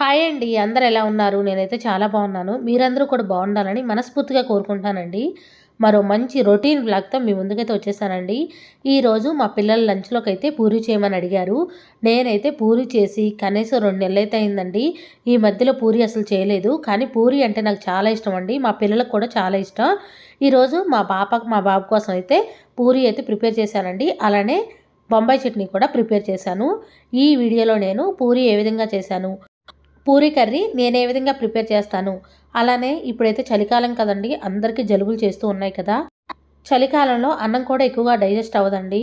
Hi అండి అందరు ఎలా ఉన్నారు? నేనైతే చాలా బాగున్నాను. మీరందరూ కూడా బాగుండాలని మనస్ఫూర్తిగా కోరుకుంటానండి మరో మంచి రొటీన్ బ్లాగ్తో మీ ముందుకైతే వచ్చేసానండి. ఈరోజు మా పిల్లల లంచ్లోకి అయితే పూరి చేయమని అడిగారు. నేనైతే పూరి చేసి కనీసం రెండు నెలలు అయితే అయిందండి. ఈ మధ్యలో పూరి అసలు చేయలేదు. కానీ పూరి అంటే నాకు చాలా ఇష్టం అండి. మా పిల్లలకు కూడా చాలా ఇష్టం. ఈరోజు మా పాపకు మా బాబు కోసం అయితే పూరి అయితే ప్రిపేర్ చేశానండి. అలానే బొంబాయి చట్నీ కూడా ప్రిపేర్ చేశాను. ఈ వీడియోలో నేను పూరి ఏ విధంగా చేశాను? పూరి కర్రీ నేను ఏ విధంగా ప్రిపేర్ చేస్తాను? అలానే ఇప్పుడైతే చలికాలం కదండి అందరికీ జలుబులు చేస్తూ ఉన్నాయి కదా. చలికాలంలో అన్నం కూడా ఎక్కువగా డైజెస్ట్ అవ్వదండి.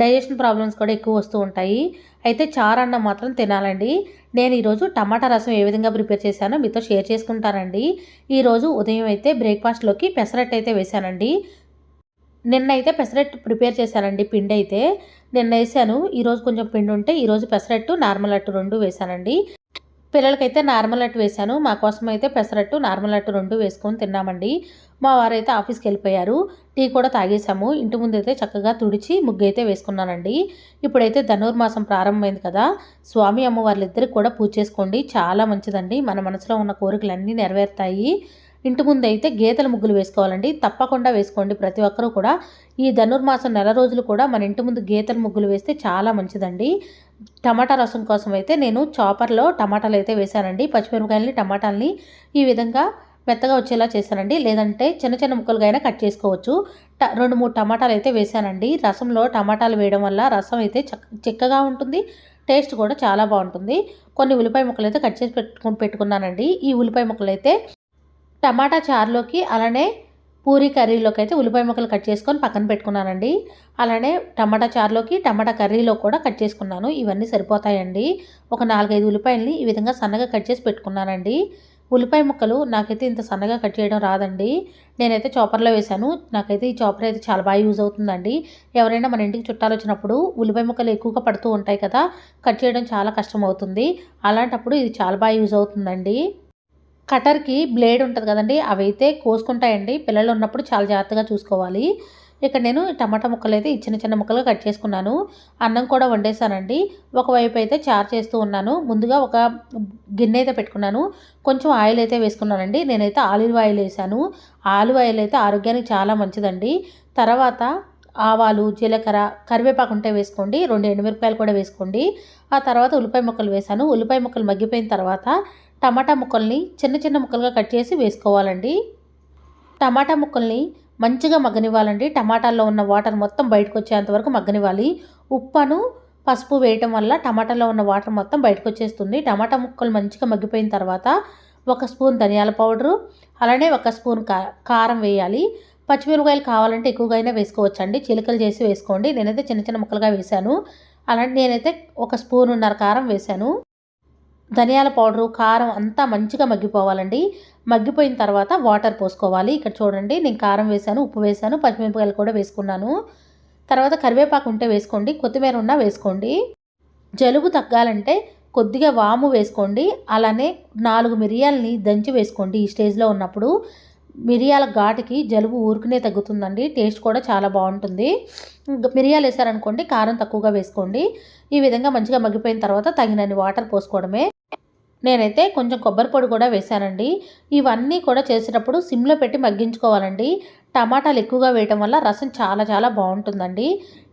డైజెషన్ ప్రాబ్లమ్స్ కూడా ఎక్కువ వస్తూ ఉంటాయి. అయితే చారు అన్నం మాత్రం తినాలండి. నేను ఈరోజు టమాటా రసం ఏ విధంగా ప్రిపేర్ చేశానో మీతో షేర్ చేసుకుంటానండి. ఈరోజు ఉదయం అయితే బ్రేక్ఫాస్ట్లోకి పెసరట్టు అయితే వేశానండి. నిన్నైతే పెసరట్టు ప్రిపేర్ చేశానండి పిండి అయితే. నిన్న వేసాను ఈరోజు కొంచెం పిండి ఉంటే ఈరోజు పెసరట్టు నార్మల్ అట్టు రెండు వేశానండి. పిల్లలకైతే నార్మల్ అట్టు వేశాను. మా కోసం అయితే పెసరట్టు నార్మల్ అట్టు రెండు వేసుకొని తిన్నామండి. మా వారైతే ఆఫీస్కి వెళ్ళిపోయారు. టీ కూడా తాగేసాము ఇంటి ముందు అయితే చక్కగా తుడిచి ముగ్గు అయితే వేసుకున్నానండి. ఇప్పుడైతే ధనుర్మాసం ప్రారంభమైంది కదా స్వామి అమ్మవార్లిద్దరికి కూడా పూజ చేసుకోండి. చాలా మంచిదండి. మన మనసులో ఉన్న కోరికలన్నీ నెరవేరుతాయి. ఇంటి ముందైతే గీతల ముగ్గులు వేసుకోవాలండి. తప్పకుండా వేసుకోండి. ప్రతి ఒక్కరూ కూడా ఈ ధనుర్మాసం నెల రోజులు కూడా మన ఇంటి ముందు గీతల ముగ్గులు వేస్తే చాలా మంచిదండి. టమాటా రసం కోసం అయితే నేను చాపర్లో టమాటాలు అయితే వేశానండి. పచ్చిమిరపకాయలని టమాటాలని ఈ విధంగా మెత్తగా వచ్చేలా చేశానండి. లేదంటే చిన్న చిన్న ముక్కలుగా అయినా కట్ చేసుకోవచ్చు. ట రెండు మూడు టమాటాలు అయితే వేశానండి. రసంలో టమాటాలు వేయడం వల్ల రసం అయితే చిక్కగా ఉంటుంది. టేస్ట్ కూడా చాలా బాగుంటుంది. కొన్ని ఉల్లిపాయ ముక్కలు అయితే కట్ చేసి పెట్టుకు పెట్టుకున్నానండి. ఈ ఉల్లిపాయ ముక్కలు అయితే టమాటా చారులోకి అలానే పూరి కర్రీలోకి అయితే ఉల్లిపాయ ముక్కలు కట్ చేసుకొని పక్కన పెట్టుకున్నానండి. అలానే టమాటా చారులోకి టమాటా కర్రీలో కూడా కట్ చేసుకున్నాను. ఇవన్నీ సరిపోతాయండి. ఒక నాలుగైదు ఉల్లిపాయలని ఈ విధంగా సన్నగా కట్ చేసి పెట్టుకున్నానండి. ఉల్లిపాయ ముక్కలు నాకైతే ఇంత సన్నగా కట్ చేయడం రాదండి. నేనైతే చాపర్లో వేశాను. నాకైతే ఈ చాపర్ అయితే చాలా బాగా యూజ్ అవుతుందండి. ఎవరైనా మన ఇంటికి చుట్టాలు వచ్చినప్పుడు ఉల్లిపాయ ముక్కలు ఎక్కువగా పడుతూ ఉంటాయి కదా కట్ చేయడం చాలా కష్టం అవుతుంది. అలాంటప్పుడు ఇది చాలా బాగా యూజ్ అవుతుందండి. కటర్కి బ్లేడ్ ఉంటుంది కదండి అవైతే కోసుకుంటాయండి. పిల్లలు ఉన్నప్పుడు చాలా జాగ్రత్తగా చూసుకోవాలి. ఇక్కడ నేను టమాటా ముక్కలు అయితే చిన్న చిన్న ముక్కలుగా కట్ చేసుకున్నాను. అన్నం కూడా వండేసానండి. ఒకవైపు అయితే చార్ చేస్తూ ఉన్నాను. ముందుగా ఒక గిన్నె అయితే పెట్టుకున్నాను. కొంచెం ఆయిల్ అయితే వేసుకున్నానండి. నేనైతే ఆలివ్ ఆయిల్ వేసాను. ఆలివ్ ఆయిల్ అయితే ఆరోగ్యానికి చాలా మంచిదండి. తర్వాత ఆవాలు జీలకర్ర కరివేపాకు ఉంటే వేసుకోండి. రెండు ఎండుమిరపకాయలు కూడా వేసుకోండి. ఆ తర్వాత ఉల్లిపాయ ముక్కలు వేసాను. ఉల్లిపాయ ముక్కలు మగ్గిపోయిన తర్వాత టమాటా ముక్కల్ని చిన్న చిన్న ముక్కలుగా కట్ చేసి వేసుకోవాలండి. టమాటా ముక్కల్ని మంచిగా మగ్గనివ్వాలండి. టమాటాల్లో ఉన్న వాటర్ మొత్తం బయటకు వచ్చేంత వరకు మగ్గనివ్వాలి. ఉప్పును పసుపు వేయటం వల్ల టమాటాలో ఉన్న వాటర్ మొత్తం బయటకు వచ్చేస్తుంది టమాటా ముక్కలు మంచిగా మగ్గిపోయిన తర్వాత ఒక స్పూన్ ధనియాల పౌడరు అలానే ఒక స్పూన్ కారం వేయాలి. పచ్చిమిరపకాయలు కావాలంటే ఎక్కువగా అయినా వేసుకోవచ్చండి. చిలుకలు చేసి వేసుకోండి. నేనైతే చిన్న చిన్న ముక్కలుగా వేశాను. అలాంటి నేనైతే ఒక స్పూన్ ఉన్నర కారం వేశాను. ధనియాల పౌడరు కారం అంతా మంచిగా మగ్గిపోవాలండి. మగ్గిపోయిన తర్వాత వాటర్ పోసుకోవాలి. ఇక్కడ చూడండి నేను కారం వేసాను ఉప్పు వేసాను పచ్చిమిరపకాయలు కూడా వేసుకున్నాను. తర్వాత కరివేపాకు ఉంటే వేసుకోండి కొత్తిమీర ఉన్నా వేసుకోండి. జలుబు తగ్గాలంటే కొద్దిగా వాము వేసుకోండి అలానే నాలుగు మిరియాలని దంచి వేసుకోండి ఈ స్టేజ్లో ఉన్నప్పుడు. మిరియాల ఘాటుకి జలుబు ఊరుకునే తగ్గుతుందండి టేస్ట్ కూడా చాలా బాగుంటుంది. మిరియాలు వేసారనుకోండి కారం తక్కువగా వేసుకోండి. ఈ విధంగా మంచిగా మగ్గిపోయిన తర్వాత తగినన్ని వాటర్ పోసుకోవడమే. నేనైతే కొంచెం కొబ్బరి పొడి కూడా వేశానండి. ఇవన్నీ కూడా చేసేటప్పుడు సిమ్లో పెట్టి మగ్గించుకోవాలండి. టమాటాలు ఎక్కువగా వేయటం వల్ల రసం చాలా చాలా బాగుంటుందండి.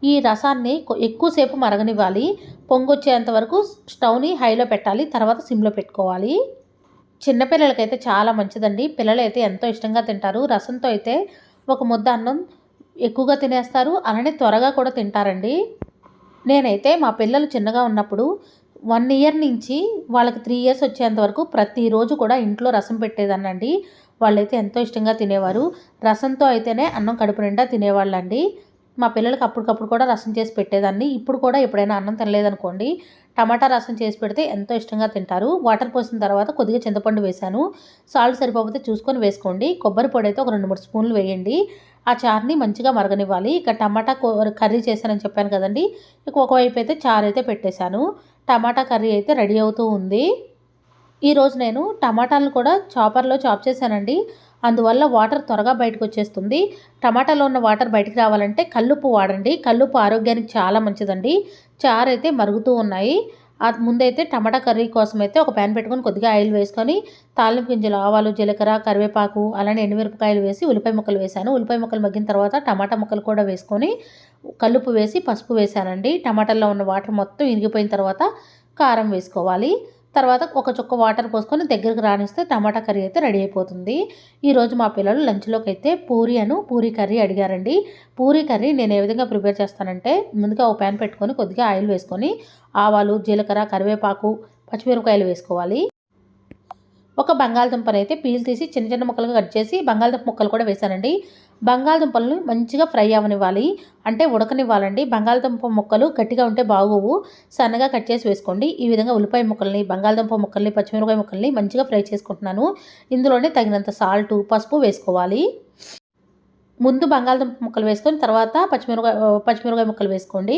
ఈ రసాన్ని ఎక్కువసేపు మరగనివ్వాలి. పొంగొచ్చేంత వరకు స్టవ్ని హైలో పెట్టాలి తర్వాత సిమ్లో పెట్టుకోవాలి. చిన్నపిల్లలకైతే చాలా మంచిదండి. పిల్లలు అయితే ఎంతో ఇష్టంగా తింటారు. రసంతో అయితే ఒక ముద్ద అన్నం ఎక్కువగా తినేస్తారు. అలానే త్వరగా కూడా తింటారండి. నేనైతే మా పిల్లలు చిన్నగా ఉన్నప్పుడు వన్ ఇయర్ నుంచి వాళ్ళకి త్రీ ఇయర్స్ వచ్చేంత వరకు ప్రతిరోజు కూడా ఇంట్లో రసం పెట్టేదానండి వాళ్ళైతే ఎంతో ఇష్టంగా తినేవారు. రసంతో అయితేనే అన్నం కడుపు నిండా తినేవాళ్ళండి. మా పిల్లలకి అప్పటికప్పుడు కూడా రసం చేసి పెట్టేదాన్ని. ఇప్పుడు కూడా ఎప్పుడైనా అన్నం తినలేదనుకోండి. టమాటా రసం చేసి పెడితే ఎంతో ఇష్టంగా తింటారు. వాటర్ పోసిన తర్వాత కొద్దిగా చింతపండు వేశాను. సాల్ట్ సరిపోతే చూసుకొని వేసుకోండి. కొబ్బరి పొడి అయితే ఒక రెండు మూడు స్పూన్లు వేయండి. ఆ చారుని మంచిగా మరగనివ్వాలి. ఇక టమాటా కర్రీ చేశానని చెప్పాను కదండి. ఇక ఒకవైపు అయితే చారు అయితే పెట్టేశాను. టమాటా కర్రీ అయితే రెడీ అవుతూ ఉంది. ఈరోజు నేను టమాటాలను కూడా చాపర్లో చాప్ చేశానండి. అందువల్ల వాటర్ త్వరగా బయటకు వచ్చేస్తుంది. టమాటాలో ఉన్న వాటర్ బయటకు రావాలంటే కల్లుప్పు వాడండి. కల్లుప్పు ఆరోగ్యానికి చాలా మంచిదండి. చారు అయితే మరుగుతూ ఉన్నాయి. ముందైతే టమాటా కర్రీ కోసం అయితే ఒక ప్యాన్ పెట్టుకొని కొద్దిగా ఆయిల్ వేసుకొని తాలింపు గింజలు ఆవాలు జీలకర్ర కరివేపాకు అలానే ఎండుమిరపకాయలు వేసి ఉల్లిపాయ ముక్కలు వేశాను. ఉల్లిపాయ ముక్కలు మగ్గిన తర్వాత టమాటా ముక్కలు కూడా వేసుకొని కలుపు వేసి పసుపు వేశానండి. టమాటాల్లో ఉన్న వాటర్ మొత్తం ఇరిగిపోయిన తర్వాత కారం వేసుకోవాలి. తర్వాత ఒక చుక్క వాటర్ పోసుకొని దగ్గరికి రానిస్తే టమాటా కర్రీ అయితే రెడీ అయిపోతుంది. ఈరోజు మా పిల్లలు లంచ్లోకి అయితే పూరి అను పూరి కర్రీ అడిగారండి. పూరి కర్రీ నేను ఏ విధంగా ప్రిపేర్ చేస్తానంటే ముందుగా ఒక ప్యాన్ పెట్టుకొని కొద్దిగా ఆయిల్ వేసుకొని ఆవాలు జీలకర్ర కరివేపాకు పచ్చిమిరపకాయలు వేసుకోవాలి. ఒక బంగాళదుంపని అయితే పీల్ తీసి చిన్న చిన్న ముక్కలుగా కట్ చేసి బంగాళదుంప ముక్కలు కూడా వేశానండి. బంగాళదుంపలను మంచిగా ఫ్రై అవ్వనివ్వాలి అంటే ఉడకనివ్వాలండి. బంగాళదుంప ముక్కలు గట్టిగా ఉంటే బాగోవు. సన్నగా కట్ చేసి వేసుకోండి. ఈ విధంగా ఉల్లిపాయ ముక్కల్ని బంగాళదుంప ముక్కల్ని పచ్చిమిరపకాయ ముక్కల్ని మంచిగా ఫ్రై చేసుకుంటున్నాను. ఇందులోనే తగినంత సాల్ట్ పసుపు వేసుకోవాలి. ముందు బంగాళదుంప ముక్కలు వేసుకొని తర్వాత పచ్చిమిరపకాయ పచ్చిమిరకాయ ముక్కలు వేసుకోండి.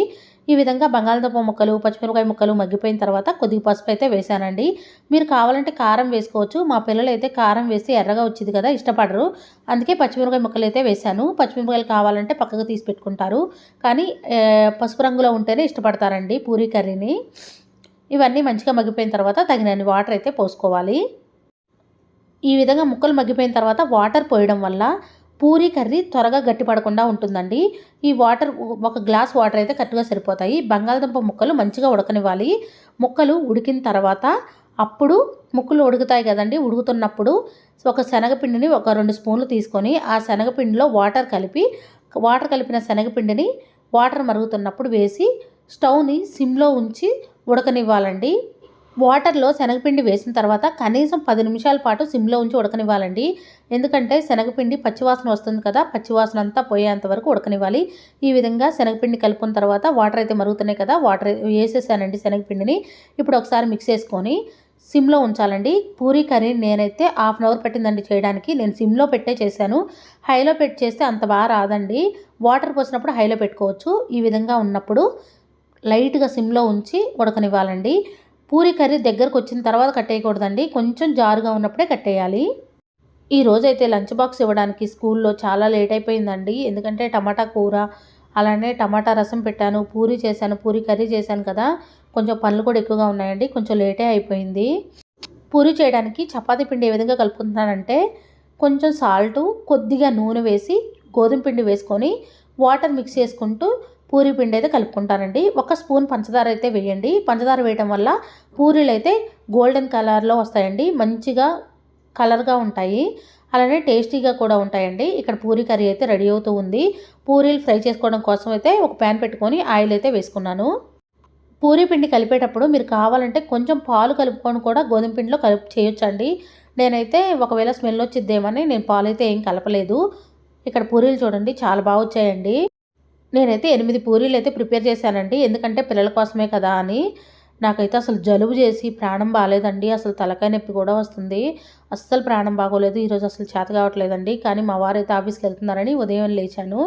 ఈ విధంగా బంగాళదుంప ముక్కలు పచ్చిమిరకాయ ముక్కలు మగ్గిపోయిన తర్వాత కొద్దిగా పసుపు అయితే వేసానండి. మీరు కావాలంటే కారం వేసుకోవచ్చు. మా పిల్లలు అయితే కారం వేసి ఎర్రగా వచ్చింది కదా ఇష్టపడరు. అందుకే పచ్చిమిరకాయ ముక్కలు అయితే వేశాను పచ్చిమిరకాయలు కావాలంటే పక్కకు తీసి పెట్టుకుంటారు. కానీ పసుపు రంగులో ఉంటేనే ఇష్టపడతారండి పూరీ కర్రీని. ఇవన్నీ మంచిగా మగ్గిపోయిన తర్వాత తగినన్ని వాటర్ అయితే పోసుకోవాలి. ఈ విధంగా ముక్కలు మగ్గిపోయిన తర్వాత వాటర్ పోయడం వల్ల పూరీ కర్రీ త్వరగా గట్టిపడకుండా ఉంటుందండి. ఈ వాటర్ ఒక గ్లాస్ వాటర్ అయితే కరెక్ట్గా సరిపోతాయి. బంగాళదుంప ముక్కలు మంచిగా ఉడకనివ్వాలి. ముక్కలు ఉడికిన తర్వాత అప్పుడు ముక్కలు ఉడుకుతాయి కదండి. ఉడుకుతున్నప్పుడు ఒక శనగపిండిని ఒక రెండు స్పూన్లు తీసుకొని ఆ శనగపిండిలో వాటర్ కలిపి వాటర్ కలిపిన శనగపిండిని వాటర్ మరుగుతున్నప్పుడు వేసి స్టవ్ని సిమ్లో ఉంచి ఉడకనివ్వాలండి. వాటర్లో శనగపిండి వేసిన తర్వాత కనీసం పది నిమిషాల పాటు సిమ్లో ఉంచి ఉడకనివ్వాలండి. ఎందుకంటే శనగపిండి పచ్చివాసన వస్తుంది కదా పచ్చివాసన అంతా పోయేంత వరకు ఉడకనివ్వాలి. ఈ విధంగా శనగపిండి కలుపుకున్న తర్వాత వాటర్ అయితే మరుగుతున్నాయి కదా వాటర్ వేసేసానండి శనగపిండిని. ఇప్పుడు ఒకసారి మిక్స్ చేసుకొని సిమ్లో ఉంచాలండి. పూరీ కర్రీ నేనైతే హాఫ్ అన్ అవర్ పట్టిందండి చేయడానికి. నేను సిమ్లో పెట్టే చేశాను. హైలో పెట్టి చేస్తే అంత బాగా రాదండి. వాటర్ పోసినప్పుడు హైలో పెట్టుకోవచ్చు. ఈ విధంగా ఉన్నప్పుడు లైట్గా సిమ్లో ఉంచి ఉడకనివ్వాలండి. పూరి కర్రీ దగ్గరకు వచ్చిన తర్వాత కట్టేయకూడదండి. కొంచెం జారుగా ఉన్నప్పుడే కట్టేయాలి. ఈ రోజైతే లంచ్ బాక్స్ ఇవ్వడానికి స్కూల్లో చాలా లేట్ అయిపోయిందండి. ఎందుకంటే టమాటా కూర అలానే టమాటా రసం పెట్టాను పూరి చేశాను పూరి కర్రీ చేశాను కదా. కొంచెం పనులు కూడా ఎక్కువగా ఉన్నాయండి. కొంచెం లేటే అయిపోయింది. పూరి చేయడానికి చపాతీ పిండి ఏ విధంగా కలుపుకుంటున్నానంటే కొంచెం సాల్టు కొద్దిగా నూనె వేసి గోధుమ పిండి వేసుకొని వాటర్ మిక్స్ చేసుకుంటూ పూరి పిండి అయితే కలుపుకుంటానండి. ఒక స్పూన్ పంచదార అయితే వేయండి. పంచదార వేయటం వల్ల పూరీలు అయితే గోల్డెన్ కలర్లో వస్తాయండి. మంచిగా కలర్గా ఉంటాయి. అలానే టేస్టీగా కూడా ఉంటాయండి. ఇక్కడ పూరీ కర్రీ అయితే రెడీ అవుతూ ఉంది. పూరీలు ఫ్రై చేసుకోవడం కోసం అయితే ఒక ప్యాన్ పెట్టుకొని ఆయిల్ అయితే వేసుకున్నాను. పూరీ పిండి కలిపేటప్పుడు మీరు కావాలంటే కొంచెం పాలు కలుపుకొని కూడా గోధుమ పిండిలో కలుపు చేయొచ్చండి. నేనైతే ఒకవేళ స్మెల్ వచ్చిద్దేమని నేను పాలు అయితే ఏం కలపలేదు. ఇక్కడ పూరీలు చూడండి చాలా బాగా వచ్చాయండి. నేనైతే ఎనిమిది పూరీలు అయితే ప్రిపేర్ చేశానండి. ఎందుకంటే పిల్లల కోసమే కదా అని. నాకైతే అసలు జలుబు చేసి ప్రాణం బాగాలేదండి. అసలు తలకాయ నొప్పి కూడా వస్తుంది. అస్సలు ప్రాణం బాగోలేదు. ఈరోజు అసలు చేత కావట్లేదండి. కానీ మా వారు అయితే ఆఫీస్కి వెళ్తున్నారని ఉదయం లేచాను.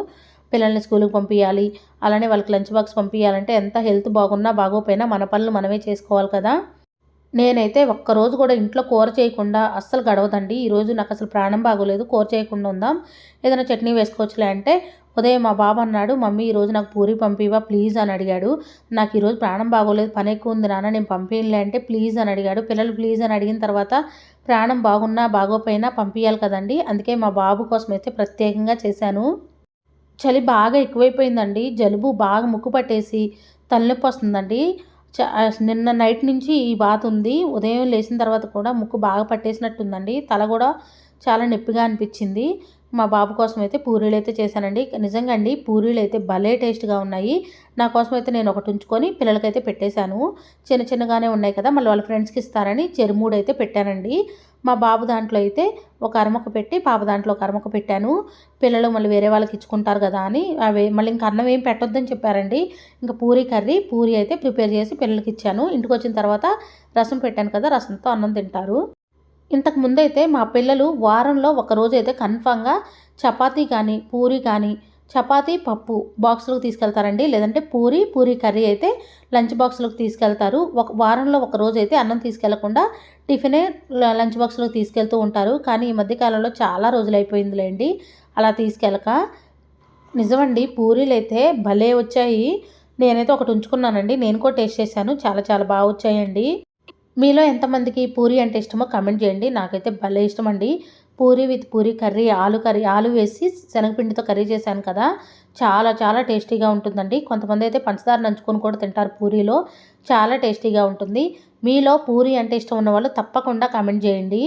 పిల్లల్ని స్కూల్కి పంపించాలి అలానే వాళ్ళకి లంచ్ బాక్స్ పంపించాలంటే ఎంత హెల్త్ బాగున్నా బాగోపోయినా మన పనులు మనమే చేసుకోవాలి కదా. నేనైతే ఒక్కరోజు కూడా ఇంట్లో కూర చేయకుండా అస్సలు గడవదండి. ఈరోజు నాకు అసలు ప్రాణం బాగోలేదు. కూర చేయకుండా ఉందాం. ఏదైనా చట్నీ వేసుకోవచ్చులే అంటే ఉదయం మా బాబు అన్నాడు మమ్మీ ఈరోజు నాకు పూరి పంపివా ప్లీజ్ అని అడిగాడు. నాకు ఈరోజు ప్రాణం బాగోలేదు పని ఎక్కువ ఉంది నాన్న నేను పంపించలే అంటే ప్లీజ్ అని అడిగాడు. పిల్లలు ప్లీజ్ అని అడిగిన తర్వాత ప్రాణం బాగున్నా బాగోపోయినా పంపించాలి కదండి అందుకే మా బాబు కోసం అయితే ప్రత్యేకంగా చేశాను. చలి బాగా ఎక్కువైపోయిందండి జలుబు బాగా ముక్కు పట్టేసి తలనొప్పి వస్తుందండి. నిన్న నైట్ నుంచి ఈ బాధ ఉంది ఉదయం లేచిన తర్వాత కూడా ముక్కు బాగా పట్టేసినట్టుందండి తల కూడా చాలా నొప్పిగా అనిపించింది. మా బాబు కోసం అయితే పూరీలు అయితే చేశానండి. నిజంగా అండి పూరీలు అయితే భలే టేస్ట్గా ఉన్నాయి. నా కోసం అయితే నేను ఒకటి ఉంచుకొని పిల్లలకైతే పెట్టేశాను. చిన్న చిన్నగానే ఉన్నాయి కదా మళ్ళీ వాళ్ళ ఫ్రెండ్స్కి ఇస్తారని చెరుమూడు అయితే పెట్టానండి. మా బాబు దాంట్లో అయితే ఒక అరమొక పెట్టి పాప దాంట్లో ఒక అరమొక పెట్టాను. పిల్లలు మళ్ళీ వేరే వాళ్ళకి ఇచ్చుకుంటారు కదా అని అవి మళ్ళీ ఇంకా అన్నం ఏం పెట్టొద్దని చెప్పారండి. ఇంకా పూరి కర్రీ పూరి అయితే ప్రిపేర్ చేసి పిల్లలకి ఇచ్చాను. ఇంటికి వచ్చిన తర్వాత రసం పెట్టాను కదా రసంతో అన్నం తింటారు. ఇంతకు ముందైతే మా పిల్లలు వారంలో ఒకరోజు అయితే కన్ఫామ్గా చపాతీ కానీ పూరి కానీ చపాతీ పప్పు బాక్స్లోకి తీసుకెళ్తారండి. లేదంటే పూరి పూరి కర్రీ అయితే లంచ్ బాక్స్లోకి తీసుకెళ్తారు. ఒక వారంలో ఒక రోజు అయితే అన్నం తీసుకెళ్ళకుండా టిఫినే లంచ్ బాక్స్లోకి తీసుకెళ్తూ ఉంటారు. కానీ ఈ మధ్యకాలంలో చాలా రోజులు అయిపోయిందిలేండి అలా తీసుకెళ్ళక నిజమండి పూరీలు అయితే భలే వచ్చాయి. నేనైతే ఒకటి ఉంచుకున్నానండి. నేను కూడా టేస్ట్ చేశాను. చాలా చాలా బాగా వచ్చాయండి. మీలో ఎంతమందికి పూరి అంటే ఇష్టమో కమెంట్ చేయండి. నాకైతే భలే ఇష్టం అండి పూరి విత్ పూరి కర్రీ ఆలు కర్రీ ఆలు వేసి శనగపిండితో కర్రీ చేశాను కదా. చాలా చాలా టేస్టీగా ఉంటుందండి. కొంతమంది అయితే పంచదార నంచుకొని కూడా తింటారు పూరీలో. చాలా టేస్టీగా ఉంటుంది. మీలో పూరి అంటే ఇష్టం ఉన్న వాళ్ళు తప్పకుండా కమెంట్ చేయండి.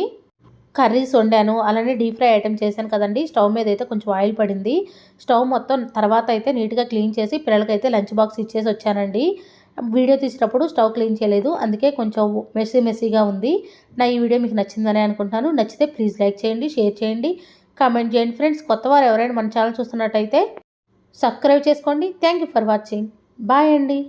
కర్రీస్ వండాను. అలానే డీప్ ఫ్రై ఐటెం చేశాను కదండి. స్టవ్ మీద అయితే కొంచెం ఆయిల్ పడింది. స్టవ్ మొత్తం తర్వాత అయితే నీట్గా క్లీన్ చేసి పిల్లలకైతే లంచ్ బాక్స్ ఇచ్చేసి వచ్చానండి. వీడియో తీసినప్పుడు స్టవ్ క్లీన్ చేయలేదు. అందుకే కొంచెం మెస్సీ మెస్సీగా ఉంది. నా ఈ వీడియో మీకు నచ్చిందని అనుకుంటున్నాను. నచ్చితే ప్లీజ్ లైక్ చేయండి షేర్ చేయండి కామెంట్ చేయండి. ఫ్రెండ్స్ కొత్త వారు ఎవరైనా మన ఛానల్ చూస్తున్నట్టయితే సబ్స్క్రైబ్ చేసుకోండి. Thank you for watching. Bye అండి.